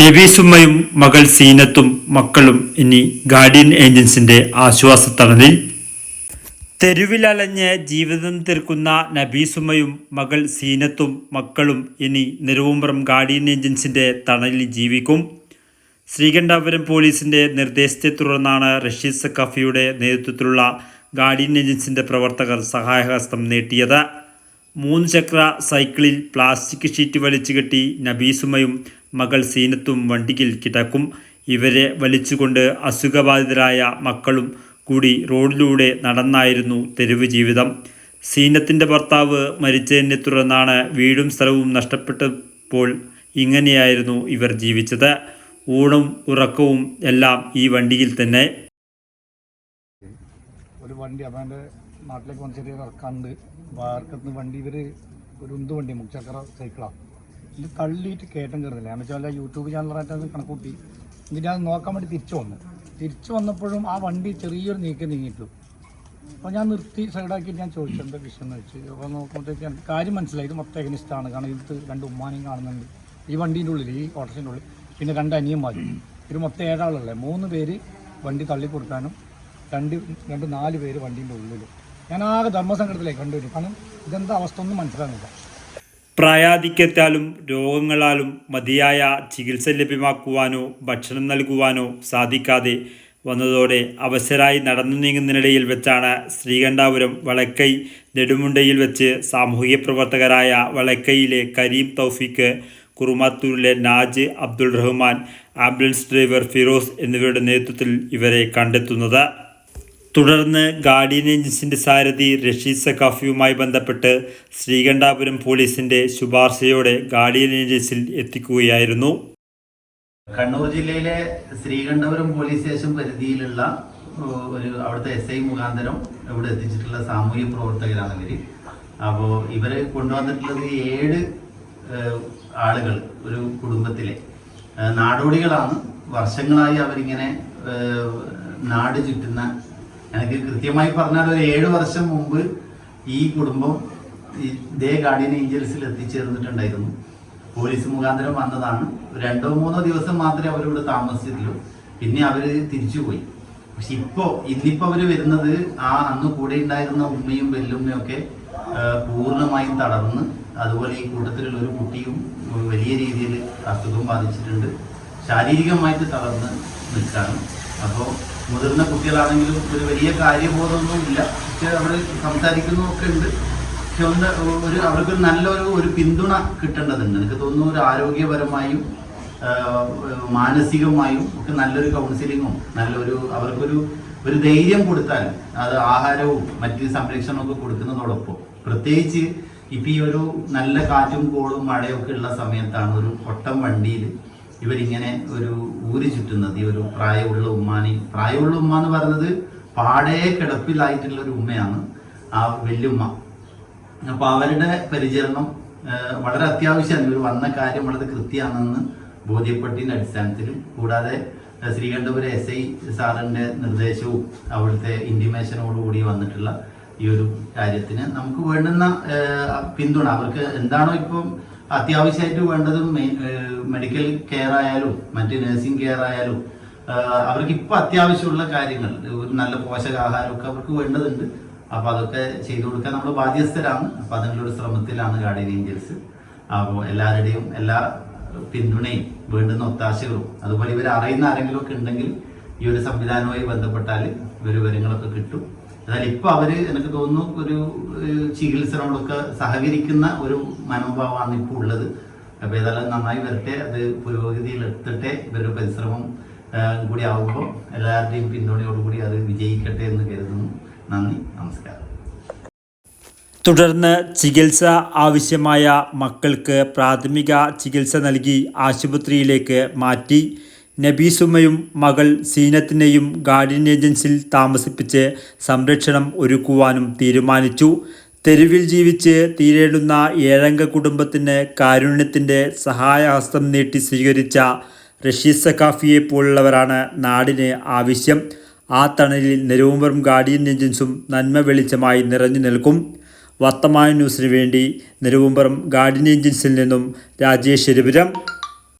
നബീസുമ്മയും മകൾ സീനത്തും മക്കളും ഇനി ഗാർഡിയൻ ഏജൻസിന്റെ ആശ്വാസത്തണലിൽ തെരുവിലലഞ്ഞ് ജീവിതം തീർക്കുന്ന നബീസുമ്മയും മകൾ സീനത്തും മക്കളും ഇനി നെരുവുമ്പ്രം ഗാർഡിയൻ ഏജൻസിന്റെ തണലിൽ ജീവിക്കും. ശ്രീകണ്ഠാപുരം പോലീസിന്റെ നിർദ്ദേശത്തെ തുടർന്നാണ് റഷീദ് സക്കാഫിയുടെ നേതൃത്വത്തിലുള്ള ഗാർഡിയൻ ഏജൻസിന്റെ പ്രവർത്തകർ സഹായഹസ്തം നീട്ടിയത്. മൂന്ന് ചക്ര സൈക്കിളിൽ പ്ലാസ്റ്റിക് ഷീറ്റ് വലിച്ചു കെട്ടി നബീസുമയും മകൾ സീനത്തും വണ്ടിയിൽ കിടക്കും. ഇവരെ വലിച്ചുകൊണ്ട് അസുഖബാധിതരായ മക്കളും കൂടി റോഡിലൂടെ നടന്നായിരുന്നു തെരുവ് ജീവിതം. സീനത്തിന്റെ ഭർത്താവ് മരിച്ചതിനെ തുടർന്നാണ് വീടും സ്ഥലവും നഷ്ടപ്പെട്ടപ്പോൾ ഇങ്ങനെയായിരുന്നു ഇവർ ജീവിച്ചത്. ഊണും ഉറക്കവും എല്ലാം ഈ വണ്ടിയിൽ തന്നെ. ഒരു വണ്ടി അപ്പം നാട്ടിലേക്ക് വന്ന് ചെറിയ ഇറക്കാണ്ട് വാർക്കത്ത് വണ്ടി ഇവർ ഒരു ഉന്ത് വണ്ടി മുച്ചക്ര സൈക്കിളാണ് ഇത് തള്ളിയിട്ട് കയറ്റം കയറുന്നില്ല. എന്ന് വെച്ചാൽ യൂട്യൂബ് ചാനലായിട്ട് അത് കണക്കൂട്ടി. എന്നിട്ട് ഞാൻ നോക്കാൻ വേണ്ടി തിരിച്ചു വന്നു. തിരിച്ചു വന്നപ്പോഴും ആ വണ്ടി ചെറിയൊരു നീക്കം നീങ്ങിയിട്ടു. അപ്പോൾ ഞാൻ നിർത്തി സൈഡാക്കിയിട്ട് ഞാൻ ചോദിച്ചു എന്താ വിഷയം? എന്ന് വെച്ച് അപ്പോൾ നോക്കുമ്പോഴത്തേക്ക് കാര്യം മനസ്സിലായി. ഇത് മൊത്തം എഗനിസ്റ്റാണ് കാരണം ഇത് രണ്ട് ഉമ്മാനെയും കാണുന്നുണ്ട്. ഈ വണ്ടീന്റെ ഉള്ളിൽ ഈ ഓട്ടോസിന്റെ ഉള്ളിൽ പിന്നെ രണ്ട് അനിയന്മാരും. ഒരു മൊത്തം ഏഴാളല്ലേ മൂന്ന് പേര് വണ്ടി തള്ളി കൊടുക്കാനും രണ്ട് രണ്ട് നാല് പേര് വണ്ടീന്റെ ഉള്ളിൽ ഞാൻ ആകെ ധർമ്മസങ്കടത്തിലേക്ക് കണ്ടുവരും കാരണം ഇതെന്താ അവസ്ഥ ഒന്നും മനസ്സിലാകുന്നില്ല. പ്രായാധിക്യത്താലും രോഗങ്ങളാലും മതിയായ ചികിത്സ ലഭ്യമാക്കുവാനോ ഭക്ഷണം നൽകുവാനോ സാധിക്കാതെ വന്നതോടെ അവശരായി നടന്നു നീങ്ങുന്നതിനിടയിൽ വെച്ചാണ് ശ്രീകണ്ഠാപുരം വളക്കൈ നെടുമുണ്ടയിൽ വെച്ച് സാമൂഹിക പ്രവർത്തകരായ വളക്കൈയിലെ കരീം തൗഫിക്ക് കുറുമാത്തൂരിലെ നാജ് അബ്ദുൾ റഹ്മാൻ ആംബുലൻസ് ഡ്രൈവർ ഫിറോസ് എന്നിവരുടെ നേതൃത്വത്തിൽ ഇവരെ കണ്ടെത്തുന്നത്. തുടർന്ന് ഗാർഡിയൻ ഏജൻസിന്റെ സാരഥി റഷീദ് സഖാഫിയുമായി ബന്ധപ്പെട്ട് ശ്രീകണ്ഠാപുരം പോലീസിന്റെ ശുപാർശയോടെ ഗാർഡിയൻ ഏജൻസിൽ എത്തിക്കുകയായിരുന്നു. കണ്ണൂർ ജില്ലയിലെ ശ്രീകണ്ഠപുരം പോലീസ് സ്റ്റേഷൻ പരിധിയിലുള്ള ഒരു അവിടുത്തെ എസ് ഐ മുഖാന്തരം ഇവിടെ എത്തിച്ചിട്ടുള്ള സാമൂഹ്യ പ്രവർത്തകരാണ് ഇവർ. അപ്പോൾ ഇവരെ കൊണ്ടുവന്നിട്ടുള്ളത് ഏഴ് ആളുകൾ ഒരു കുടുംബത്തിലെ. നാടോടികളാണ്. വർഷങ്ങളായി അവരിങ്ങനെ നാട് ചുറ്റുന്ന എനിക്ക് കൃത്യമായി പറഞ്ഞാൽ ഒരു ഏഴ് വർഷം മുമ്പ് ഈ കുടുംബം ഈ ഇതേ ഗാർഡിയൻ ഏഞ്ചൽസിൽ എത്തിച്ചേർന്നിട്ടുണ്ടായിരുന്നു. പോലീസ് മുഖാന്തരം വന്നതാണ്. രണ്ടോ മൂന്നോ ദിവസം മാത്രമേ അവരിവിടെ താമസിച്ചിട്ടുള്ളൂ. പിന്നെ അവർ തിരിച്ചുപോയി. പക്ഷെ ഇപ്പോൾ ഇന്നിപ്പോൾ അവർ വരുന്നത് ആ അന്ന് കൂടെ ഉണ്ടായിരുന്ന ഉമ്മയും വെല്ലുമ്മയൊക്കെ പൂർണമായും തളർന്ന് അതുപോലെ ഈ കൂട്ടത്തിലുള്ള ഒരു കുട്ടിയും വലിയ രീതിയിൽ അസുഖം ബാധിച്ചിട്ടുണ്ട്. ശാരീരികമായിട്ട് തളർന്ന് നിൽക്കാണ് അപ്പോൾ മുതിർന്ന കുട്ടികളാണെങ്കിലും ഒരു വലിയ കാര്യബോധമൊന്നും ഇല്ല പക്ഷെ അവർ സംസാരിക്കുന്നതൊക്കെ ഉണ്ട്. പക്ഷെ ഒന്ന് ഒരു അവർക്ക് നല്ലൊരു ഒരു പിന്തുണ കിട്ടേണ്ടതുണ്ട്. എനിക്ക് തോന്നുന്നു ഒരു ആരോഗ്യപരമായും മാനസികമായും ഒക്കെ നല്ലൊരു കൗൺസിലിങ്ങും നല്ലൊരു അവർക്കൊരു ഒരു ധൈര്യം കൊടുത്താൽ അത് ആഹാരവും മറ്റ് സംരക്ഷണവും ഒക്കെ കൊടുക്കുന്നതോടൊപ്പം പ്രത്യേകിച്ച് ഇപ്പം ഈ ഒരു നല്ല കാറ്റും കോളും മഴയൊക്കെ ഉള്ള സമയത്താണ് ഒരു ഒട്ടം വണ്ടിയിൽ ഇവരിങ്ങനെ ഒരു ഊരി ചുറ്റുന്നത് ഈ ഒരു പ്രായമുള്ള ഉമ്മാനി പ്രായമുള്ള ഉമ്മ എന്ന് പറയുന്നത് പാടേ കിടപ്പിലായിട്ടുള്ള ഒരു ഉമ്മയാണ് ആ വല്യുമ്മ അപ്പോൾ അവരുടെ പരിചരണം വളരെ അത്യാവശ്യമാണ്. ഇവർ വന്ന കാര്യം വളരെ കൃത്യമാണെന്ന് ബോധ്യപ്പെട്ടതിന്റെ അടിസ്ഥാനത്തിലും. കൂടാതെ ശ്രീകണ്ഠപുരം എസ് ഐ സാറിന്റെ നിർദ്ദേശവും അവിടുത്തെ ഇന്റിമേഷനോടുകൂടി വന്നിട്ടുള്ള ഈ ഒരു കാര്യത്തിന് നമുക്ക് വേണ്ടുന്ന പിന്തുണ അവർക്ക് എന്താണോ ഇപ്പം അത്യാവശ്യമായിട്ട് വേണ്ടത് മെഡിക്കൽ കെയർ ആയാലും മറ്റ് നഴ്സിംഗ് കെയർ ആയാലും അവർക്ക് ഇപ്പൊ അത്യാവശ്യമുള്ള കാര്യങ്ങൾ ഒരു നല്ല പോഷകാഹാരമൊക്കെ അവർക്ക് വേണ്ടതുണ്ട്. അപ്പൊ അതൊക്കെ ചെയ്തു കൊടുക്കാൻ നമ്മൾ ബാധ്യസ്ഥരാണ്. അപ്പൊ അതിനുള്ള ഒരു ശ്രമത്തിലാണ് ഗാർഡിയൻ ഏഞ്ചൽസ് അപ്പോൾ എല്ലാവരുടെയും എല്ലാ പിന്തുണയും വേണ്ടുന്ന ഒത്താശകളും അതുപോലെ ഇവർ അറിയുന്ന ആരെങ്കിലും ഒക്കെ ഉണ്ടെങ്കിൽ ഈ ഒരു സംവിധാനവുമായി ബന്ധപ്പെട്ടാൽ ഇവർ വിവരങ്ങളൊക്കെ കിട്ടും. എന്നാൽ ഇപ്പൊ അവർ എനിക്ക് തോന്നുന്നു ഒരു ചികിത്സനോടൊക്കെ സഹകരിക്കുന്ന ഒരു മനോഭാവമാണ് ഇപ്പോൾ ഉള്ളത്. അപ്പൊ ഏതായാലും നന്നായി വരട്ടെ അത് പുരോഗതിയിൽ എത്തട്ടെ ഇവരുടെ പരിശ്രമം കൂടി ആവുമ്പോൾ എല്ലാവരുടെയും പിന്തുണയോടുകൂടി അത് വിജയിക്കട്ടെ എന്ന് കരുതുന്നു. നന്ദി നമസ്കാരം. തുടർന്ന് ചികിത്സ ആവശ്യമായ മക്കൾക്ക് പ്രാഥമിക ചികിത്സ നൽകി ആശുപത്രിയിലേക്ക് മാറ്റി. നബീസുമയും മകൾ സീനത്തിനെയും ഗാർഡിയൻ ഏജൻസിയിൽ താമസിപ്പിച്ച് സംരക്ഷണം ഒരുക്കുവാനും തീരുമാനിച്ചു. തെരുവിൽ ജീവിച്ച് തീരേടുന്ന ഏഴംഗ കുടുംബത്തിന് കാരുണ്യത്തിന്റെ സഹായഹസ്തം നീട്ടി സ്വീകരിച്ച റഷീദ് കാഫിയെ പോലുള്ളവരാണ് നാടിന് ആവശ്യം. ആ തണലിൽ നെരുവുമ്പറും ഗാർഡിയൻ ഏജൻസും നന്മ വെളിച്ചമായി നിറഞ്ഞു നിൽക്കും. വർത്തമാന ന്യൂസിനു വേണ്ടി നെരുവുമ്പറും ഗാർഡിയൻ ഏജൻസിൽ നിന്നും രാജേഷ് എരുപുരം.